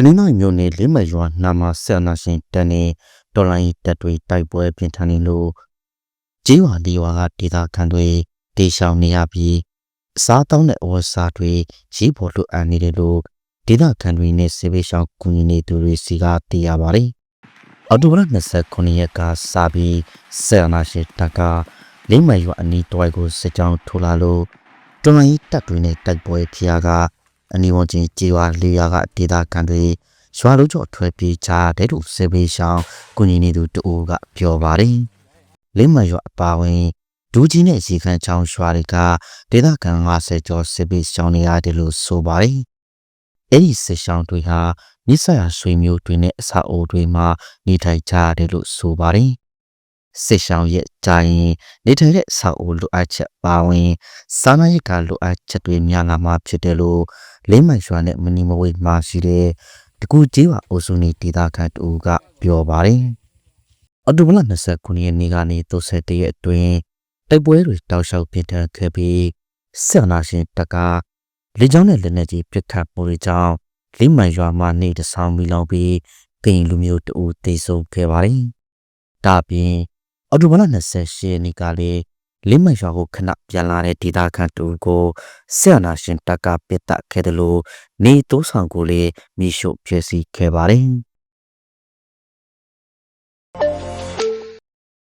တနင်္လာရီမြို့နယ်လေးမရွာနာမဆက်နာရှင်တန်နေဒေါ်လာရီတက်တွေတိုက်ပွဲပြင်းထန်နေလို့ကျေးရွာဒီရွာကဒေသခံတွေတေရှောင်နေရပြီးအစားတောင်းတဲ့အဝတ်စားတွေရေးပေါ်လိုအပ်နေတယ်လို့ဒေသခံတွေနဲ့စေဘေးရှောင်ကူညီနေသူတွေစီကသိရပါတယ်။အော်တိုဘလ29ရက်ကစပြီးဆက်နာရှင်တက်ကလေးမရွာအနီးတွိုက်ကိုစစ်ကြောင်းထိုးလာလို့ဒေါ်လာရီတက်တွေနဲ့တိုက်ပွဲဖျားက အနီးဝန်းကျင်ကြေးရွာလေးရွာကဒေသခံတွေရွာလုံးကျော်ထွက်ပြေးကြတဲ့လို့စေဘေးရှောင်ကုညီနေသူတအိုကပြောပါတယ်။လင်းမရွာအပါဝင်ဒူးကြီးနဲ့ရေခမ်းချောင်းရွာတွေကဒေသခံ50ကျော်စေဘေးရှောင်နေရတယ်လို့ဆိုပါတယ်။အဲ့ဒီစေရှောင်တွေဟာမြစ်ဆရာဆွေမျိုးတွေနဲ့အစာအိုတွေမှာနေထိုင်ကြရတယ်လို့ဆိုပါတယ်။ စေရှောင်ရဲ့ကြိုင်နေထိုင်တဲ့အစာအိုလိုအပ်ချက်ပါဝင်စားနပ်ရိက္ခာလိုအပ်ချက်တွေများလာမှဖြစ်တယ်လို့လင်းမိုင်ရွာနဲ့မနီမဝေးမှာရှိတဲ့တကူကြီးပါအုပ်စုနေဒေသခံတူကပြောပါတယ်။အော်တိုဘလ29ရက်နေ့ကနေ31ရက်အတွင်းတိုက်ပွဲတွေတောက်လျှောက်ပြင်းထန်ခဲ့ပြီးဆက်နာရှင်တက်ကလေကြောင်းနဲ့လက်နက်ကြီးပစ်ခတ်မှုတွေကြောင့်လင်းမိုင်ရွာမှာနေတဆောင်မီလောင်ပြီးကရင်လူမျိုးတူတေဆုံးခဲ့ပါတယ်။ဒါပြင် အော်တိုဘလ28ရက်နေ့ကလည်းလင်းမရွာကိုခဏပြန်လာတဲ့ဒေသခံတူကိုဆက်အနာရှင်တက်ကပစ်တက်ခဲ့တယ်လို့နေတိုးဆောင်ကိုလည်းမိရှုပြည့်စည်ခဲ့ပါတယ်